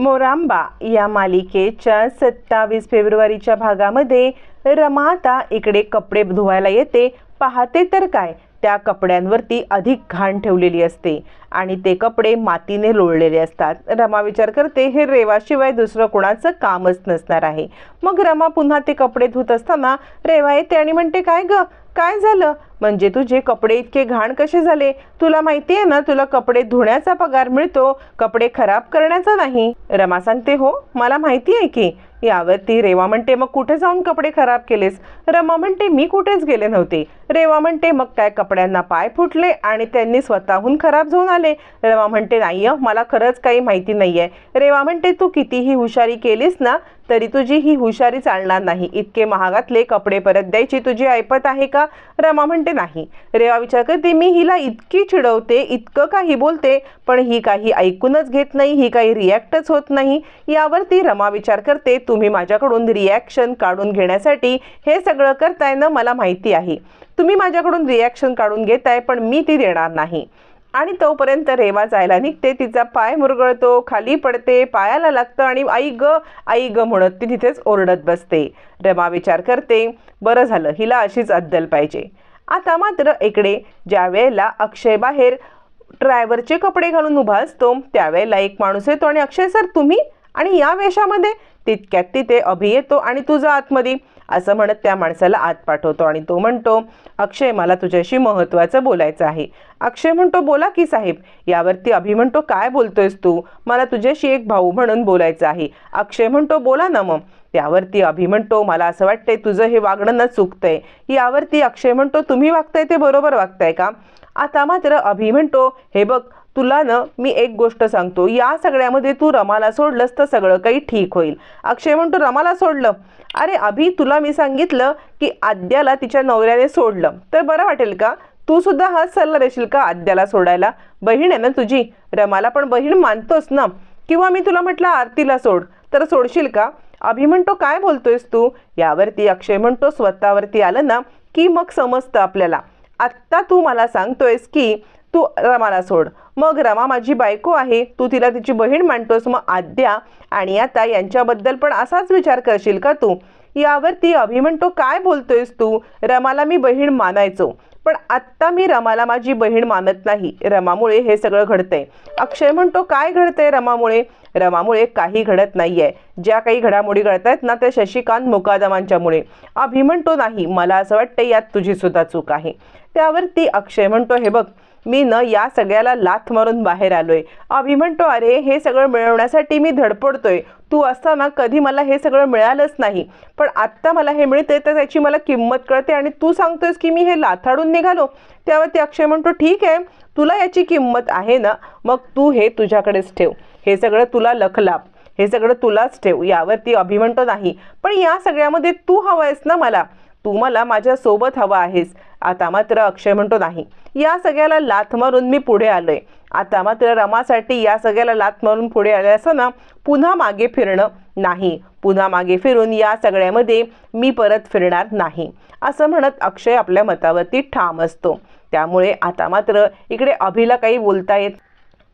मोरांबा या मालिकेच्या सत्तावीस फेब्रुवारीच्या भागामध्ये रमा आता इकडे कपडे धुवायला येते. पाहते तर काय? त्या कपड्यांवरती अधिक घाण ठेवलेली असते आणि ते कपडे मातीने लोळलेले असतात. रमा विचार करते हे रेवाशिवाय दुसरं कोणाचं कामच नसणार आहे. मग रमा पुन्हा ते कपडे धुत असताना रेवा येते आणि म्हणते काय ग? काय झालं? म्हणजे तुझे कपडे इतके घाण कसे झाले? तुला माहिती आहे ना तुला कपडे धुण्याचा पगार मिळतो कपडे खराब करण्याचा नाही. रमा सांगते हो मला माहिती आहे की. यावरती रेवा म्हणते मग कुठे जाऊन कपडे खराब केलेस? रमा म्हणते मी कुठेच गेले नव्हते. रेवा म्हणते मग काय कपड्यांना पाय फुटले आणि त्यांनी स्वतःहून खराब जाऊन आले? रमा म्हणते नाही मला खरंच काही माहिती नाही आहे रेवा म्हणते तू कितीही हुशारी केलीस ना तरी तुझी ही हुशारी चालणार नाही. इतके महागातले कपडे परत द्यायची तुझी ऐपत आहे का? रमा म्हणते नाही. रेवा विचार करते मी हिला इतकी चिडवते इतकं काही बोलते पण ही काही ऐकूनच घेत नाही ही काही रिॲक्टच होत नाही. यावरती रमा विचार करते तुम्ही माझ्याकडून रिॲक्शन काढून घेण्यासाठी हे सगळं करताय ना मला माहिती आहे. तुम्ही माझ्याकडून रिॲक्शन काढून घेताय पण मी ती देणार नाही. आणि तोपर्यंत रेवा जायला निघते. तिचा पाय मुरगळतो खाली पडते पायाला लागतं आणि आई ग आई ग म्हणत ती तिथेच ओरडत बसते. रमा विचार करते बरं झालं हिला अशीच अद्दल पाहिजे. आता मात्र इकडे ज्या वेळेला अक्षय बाहेर ड्रायव्हरचे कपडे घालून उभा असतो त्यावेळेला एक माणूस येतो आणि अक्षय सर तुम्ही? आणि या वेशामध्ये तितक्यात तिथे अभि येतो आणि तुझा आतमध्ये असं म्हणत त्या माणसाला आत पाठवतो आणि तो म्हणतो अक्षय मला तुझ्याशी महत्त्वाचं बोलायचं आहे. अक्षय म्हणतो बोला की साहेब यावरती अभि म्हणतो काय बोलतोयस तू? मला तुझ्याशी एक भाऊ म्हणून बोलायचं आहे. अक्षय म्हणतो बोला ना मग. त्यावरती अभि म्हणतो मला असं वाटतंय तुझं हे वागणं न चुकतंय. यावरती अक्षय म्हणतो तुम्ही वागताय ते बरोबर वागताय का? आता मात्र अभि म्हणतो हे बघ तुला ना मी एक गोष्ट सांगतो. या सगळ्यामध्ये तू रमाला सोडलंस तर सगळं काही ठीक होईल. अक्षय म्हणतो रमाला सोडलं. अरे अभि तुला मी सांगितलं की आद्याला तिच्या नवऱ्याने सोडलं. तर बरं वाटेल का? तू सुद्धा हाच सल्ला देशील का आद्याला सोडायला? बहीण आहे ना तुझी. रमाला पण बहीण मानतोस ना. किंवा मी तुला म्हटलं आरतीला सोड. तर सोडशील का? अभि म्हणतो काय बोलतोयस तू? यावरती अक्षय म्हणतो स्वतःवरती आलं ना की मग समजतं आपल्याला. आत्ता तू मला सांगतोयस की तू रमाला सोड. मग रमा माझी बायको आहे तू तिला तिची बहीण मानतोस मग आद्या आणि आता यांच्याबद्दल पण असाच विचार करशील का तू? यावरती अभि म्हणतो काय बोलतोयस तू? रमाला मी बहीण मानायचो पण आत्ता मी रमाला माझी बहीण मानत नाही. रमामुळे हे सगळं घडतंय. अक्षय म्हणतो काय घडतंय रमामुळे? रमामुळे काही घडत नाहीये. ज्या काही घडामोडी घडत आहेत ना त्या शशिकांत मुकादमांच्यामुळे. अभि म्हणतो नाही मला असं वाटतं यात तुझी सुद्धा चूक आहे. त्यावर ती अक्षय म्हणतो हे बघ मी न या सगळ्याला लाथ मारून बाहेर आलोय. अभि म्हणतो अरे हे सगळं मिळवण्यासाठी मी धडपडतोय. तू असताना कधी मला हे सगळं मिळालंच नाही. पण आत्ता मला हे मिळते तर त्याची मला किंमत कळते आणि तू सांगतोयस की मी हे लाथाडून निघालो. त्यावर ती अक्षय म्हणतो ठीक आहे. तुला याची किंमत आहे ना मग तू हे तुझ्याकडेच ठेव. हे सगळं तुला लखलाप हे सगळं तुलाच ठेव. यावरती अभिमंत नाही. पण या सगळ्यामध्ये तू हवं आहेस ना मला. तू मला माझ्या सोबत हवा आहेस. आता मात्र अक्षय म्हणतो नाही. या सगळ्याला लाथ मारून मी पुढे आलोय. आता मात्र रमासाठी या सगळ्याला लाथ मारून पुढे आले असं ना पुन्हा मागे फिरणं नाही. पुन्हा मागे फिरून या सगळ्यामध्ये मी परत फिरणार नाही. असं म्हणत अक्षय आपल्या मतावरती ठाम असतो. त्यामुळे आता मात्र इकडे अभिला काही बोलता येत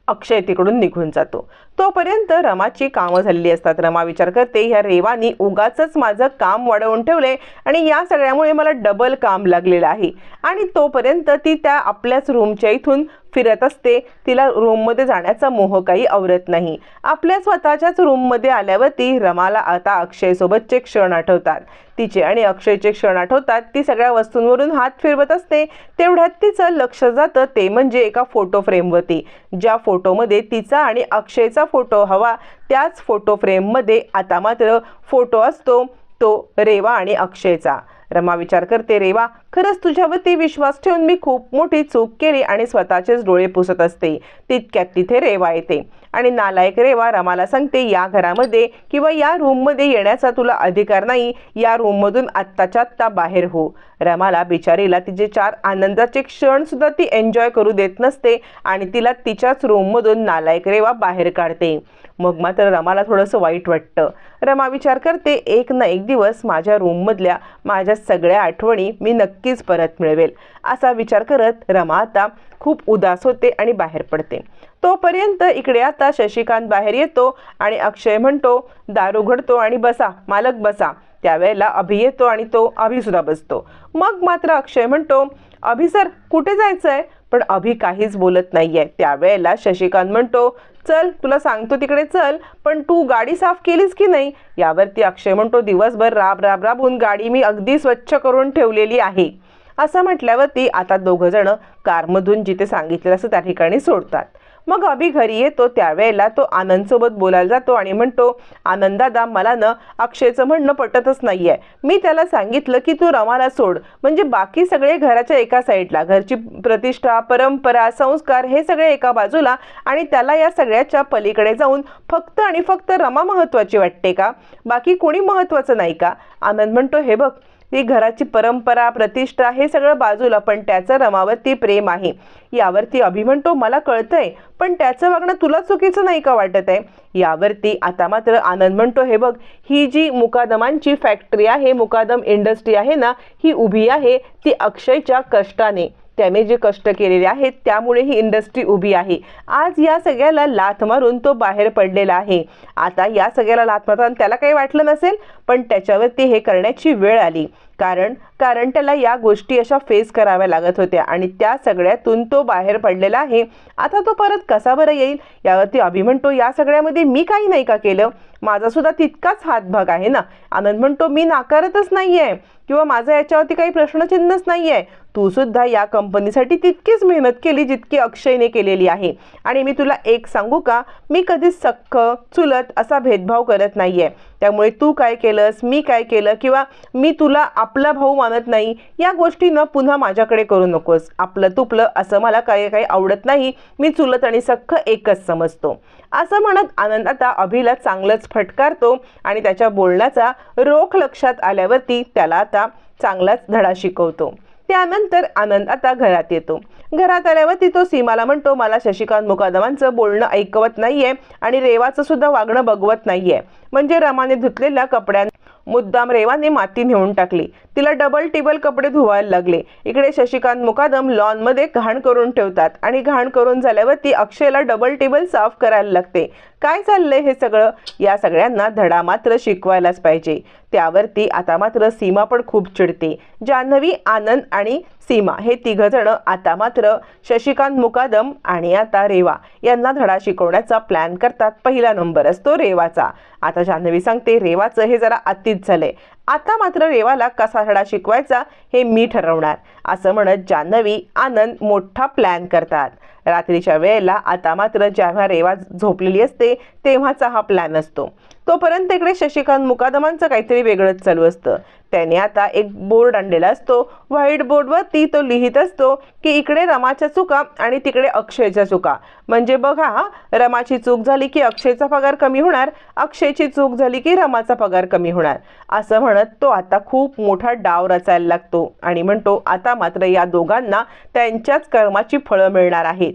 अक्षय तिकडून निघून जातो. तोपर्यंत रमाची कामं झालेली असतात. रमा विचार करते ह्या रेवानी उगाच माझं काम वाढवून ठेवले आणि या सगळ्यामुळे मला डबल काम लागलेलं आहे. आणि तोपर्यंत ती त्या आपल्याच रूमच्या इथून फिरत असते. तिला रूममध्ये जाण्याचा मोह काही आवरत नाही. आपल्या स्वतःच्याच रूममध्ये आल्यावरती रमाला आता अक्षयसोबतचे क्षण आठवतात. तिचे आणि अक्षयचे क्षण आठवतात. ती सगळ्या वस्तूंवरून हात फिरवत असते. तेवढ्यात तिचं लक्ष जातं. ते म्हणजे एका फोटो फ्रेमवरती ज्या फोटोमध्ये तिचा आणि अक्षयचा फोटो हवा त्याच फोटो फ्रेममध्ये आता मात्र फोटो असतो. तो रेवा आणि अक्षयचा. रमा विचार करते रेवा खरंच तुझ्यावरती विश्वास ठेवून मी खूप मोठी चूक केली आणि स्वतःचेच डोळे पुसत असते. तितक्यात तिथे रेवा येते. आणि नालायक रेवा रमाला सांगते या घरामध्ये किंवा या रूममध्ये येण्याचा तुला अधिकार नाही या रूममधून आत्ताच्या आत्ता बाहेर हो. रमाला बिचारीला तिचे चार आनंदाचे क्षणसुद्धा ती एन्जॉय करू देत नसते आणि तिला तिच्याच रूममधून नालायक रेवा बाहेर काढते. मग मात्र रमाला थोडंसं वाईट वाटतं. रमा विचार करते एक ना एक दिवस माझ्या रूममधल्या माझ्या सगळ्या आठवणी मी नक्कीच परत मिळवेल. असा विचार करत रमा आता खूप उदास होते आणि बाहेर पडते. तोपर्यंत इकडे आता शशिकांत बाहेर येतो आणि अक्षय म्हणतो दार उघडतो आणि बसा मालक बसा. त्यावेळेला अभि येतो आणि तो अभि सुद्धा बसतो. मग मात्र अक्षय म्हणतो अभि सर कुठे जायचं आहे पण अभि काहीच बोलत नाहीये. त्यावेळेला शशिकांत म्हणतो चल तुला सांगतो तिकडे चल पण तू गाडी साफ केलीस की नाही? यावरती अक्षय म्हणतो दिवसभर राब राब राबून गाडी मी अगदी स्वच्छ करून ठेवलेली आहे. असं म्हटल्यावरती आता दोघं जण कारमधून जिथे सांगितलेलं असं त्या ठिकाणी सोडतात. मग अभि घरी येतो त्यावेळेला तो आनंदसोबत बोलायला जातो आणि म्हणतो आनंदादा मला ना अक्षयचं म्हणणं पटतच नाही आहे मी त्याला सांगितलं की तू रमाला सोड. म्हणजे बाकी सगळे घराच्या एका साईडला घरची प्रतिष्ठा परंपरा संस्कार हे सगळे एका बाजूला आणि त्याला या सगळ्याच्या पलीकडे जाऊन फक्त आणि फक्त रमा महत्त्वाची वाटते का? बाकी कोणी महत्त्वाचं नाही का? आनंद म्हणतो हे बघ ती घराची परंपरा प्रतिष्ठा हे सगळं बाजूला पण त्याचं रमावरती प्रेम आहे. यावरती अभि म्हणतो मला कळतंय पण त्याचं वागणं तुला चुकीचं नाही का वाटत आहे? यावरती आता मात्र आनंद म्हणतो हे बघ ही जी मुकादमांची फॅक्टरी आहे मुकादम इंडस्ट्री आहे ना ही उभी आहे ती अक्षयच्या कष्टाने. त्याने जे कष्ट केलेले आहेत त्यामुळे ही इंडस्ट्री उभी आहे. आज या सगळ्याला लाथ मारून तो बाहेर पडलेला आहे. आता या सगळ्याला लाथ मारताना त्याला काही वाटलं नसेल? पण त्याच्यावरती हे करण्याची वेळ आली. कारण कारण त्याला या गोष्टी अशा फेस कराव्या लागत होत्या आणि त्या सगळ्यातून तो बाहेर पडलेला आहे. आता तो परत कसा बरं येईल? यावरती अभि म्हणतो या सगळ्यामध्ये मी काही नाही का केलं? माझासुद्धा तितकाच हातभाग आहे ना? आनंद म्हणतो मी नाकारतच नाही आहे किंवा माझं याच्यावरती काही प्रश्नचिन्हच नाही आहे तू सुद्धा या कंपनीसाठी तितकीच मेहनत केली जितकी अक्षयने केलेली आहे. आणि मी तुला एक सांगू का? मी कधीच सख्ख चुलत असा भेदभाव करत नाही आहे त्यामुळे तू काय केलंस मी काय केलं किंवा मी तुला आपला भाऊ मानत नाही या गोष्टीनं पुन्हा माझ्याकडे करू नकोस. आपलं तुपलं असं मला काही काही आवडत नाही. मी चुलत आणि सख्ख एकच समजतो. असं म्हणत आनंद आता अभिला चांगलंच फटकारतो आणि त्याच्या बोलण्याचा रोख लक्षात आल्यावरती त्याला आता चांगलाच धडा शिकवतो. त्यानंतर आनंद आता घरात येतो. घरात आल्यावरती तो सीमाला म्हणतो मला शशिकांत मुकादमांचं बोलणं ऐकवत नाहीये आणि रेवाचं सुद्धा वागणं बघवत नाहीये. म्हणजे रमाने धुतलेल्या कपड्यां मुद्दाम रेवाने माती नेऊन टाकली. तिला डबल टेबल कपडे धुवायला लागले. इकडे शशिकांत मुकादम लॉनमध्ये घाण करून ठेवतात आणि घाण करून झाल्यावरती अक्षयला डबल टेबल साफ करायला लागते. काय चाललंय हे सगळं? या सगळ्यांना धडा मात्र शिकवायलाच पाहिजे. त्यावरती आता मात्र सीमा पण खूप चिडते. जान्हवी आनंद आणि सीमा हे तिघंजणं आता मात्र शशिकांत मुकादम आणि आता रेवा यांना धडा शिकवण्याचा प्लॅन करतात. पहिला नंबर असतो रेवाचा. आता जान्हवी सांगते रेवाचं हे जरा अतीत झालंय. आता मात्र रेवाला कसा धडा शिकवायचा हे मी ठरवणार असं म्हणत जान्हवी आनंद मोठा प्लॅन करतात. रात्रीच्या वेळेला आता मात्र जेव्हा रेवा झोपलेली असते तेव्हाचा हा प्लॅन असतो. तोपर्यंत इकडे शशिकांत मुकादमांचं काहीतरी वेगळंच चालू असतं. त्याने आता एक बोर्ड आणलेला असतो. व्हाईट बोर्डवरती तो लिहित असतो की इकडे रमाच्या चुका आणि तिकडे अक्षयच्या चुका. म्हणजे बघा रमाची चूक झाली की अक्षयचा पगार कमी होणार अक्षयची चूक झाली की रमाचा पगार कमी होणार. असं म्हणत तो आता खूप मोठा डाव रचायला लागतो आणि म्हणतो आता मात्र या दोघांना त्यांच्याच कर्माची फळं मिळणार आहेत.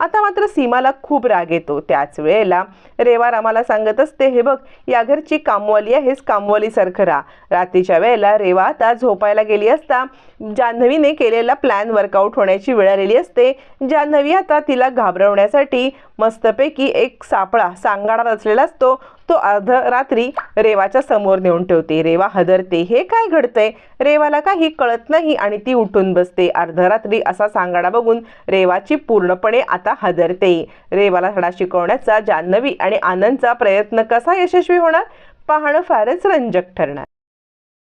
आता मात्र सीमाला खूप राग येतो. त्याच वेळेला रेवा रामाला सांगत असते हे बघ या घरची कामवाली आहेस कामवालीसारखं राहा. रात्रीच्या वेळेला रेवा आता झोपायला गेली असता जान्हवीने केलेला प्लॅन वर्कआउट होण्याची वेळ आलेली असते. जान्हवी आता तिला घाबरवण्यासाठी मस्तपैकी एक सापळा सांगाडा रचलेला असतो. तो अर्ध रात्री रेवाच्या समोर नेऊन ठेवते. रेवा हदरते हे काय घडतंय? रेवाला काही कळत नाही आणि ती उठून बसते. अर्धरात्री असा सांगाडा बघून रेवाची पूर्णपणे आता हदरते रेवाला धडा शिकवण्याचा जान्हवी आणि आनंदचा प्रयत्न कसा यशस्वी होणार? पाहणं फारच रंजक ठरणार.